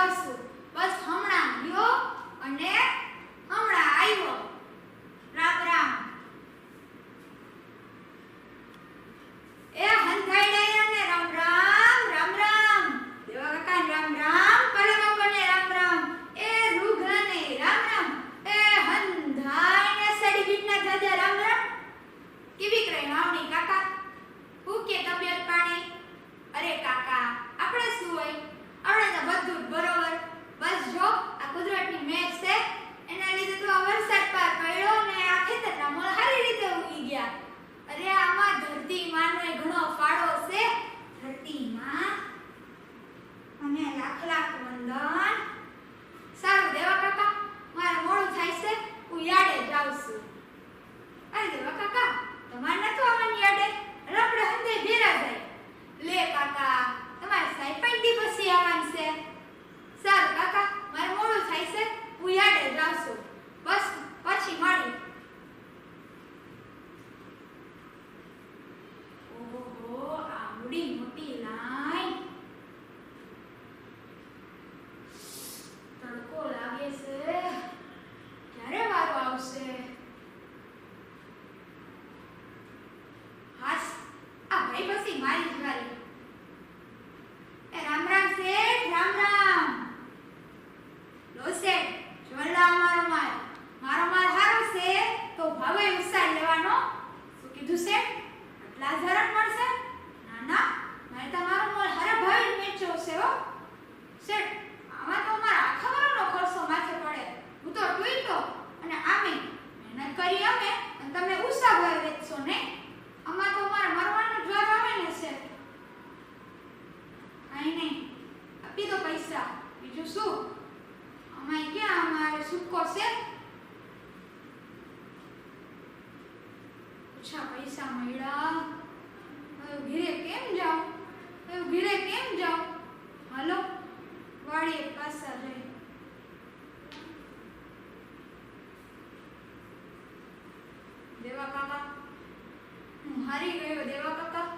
કરાવશું બસ હમણાં લ્યો અને पुण्याला अकरा कोंडा પ્રકારનો શું કીધું છે? આટલા ધરણ મળશે ના ના. મને તમારો મોલ હરે ભાઈ વેચ્યો છે, હો. શેઠ, આમાં તો મારા આખા ખર્ચો માથે પડે. હું તો તો. અને આમે મહેનત કરી અમે અને તમે ઉત્સાહ ભાઈ વેચશો ને? આમાં તો મારા મરવાનો જવાબ આવે ને છે. કાંઈ નહીં. આપી દો પૈસા. બીજું શું? અમાય ક્યાં અમારે સુકો છે? ઓછા પૈસા મળ્યા? હવે કેમ જાઓ? હવે કેમ જાઓ? હાલો, વાડીએ પાછા જઈ દેવા કાકા, હું હારી ગયો દેવા કાકા.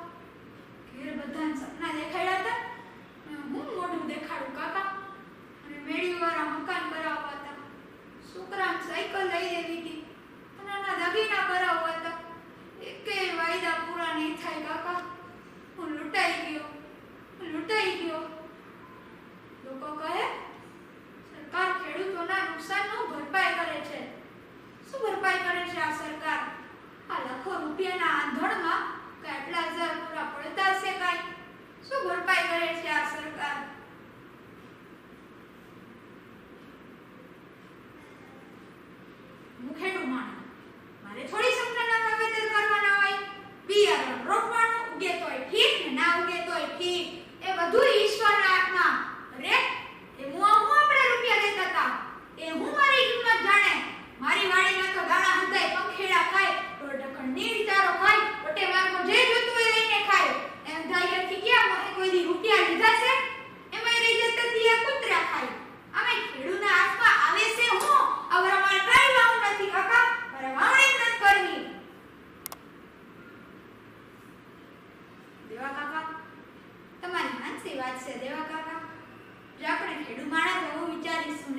બધું ઈશ્વરના ખાય અમે ખેડૂના હાથમાં આવે છે હું? અવર કાઈ વાવું નથી કરવી. દેવા કાકા વાત છે. દેવા કાકા આપણે ખેડૂ માણા એવું વિચારીશું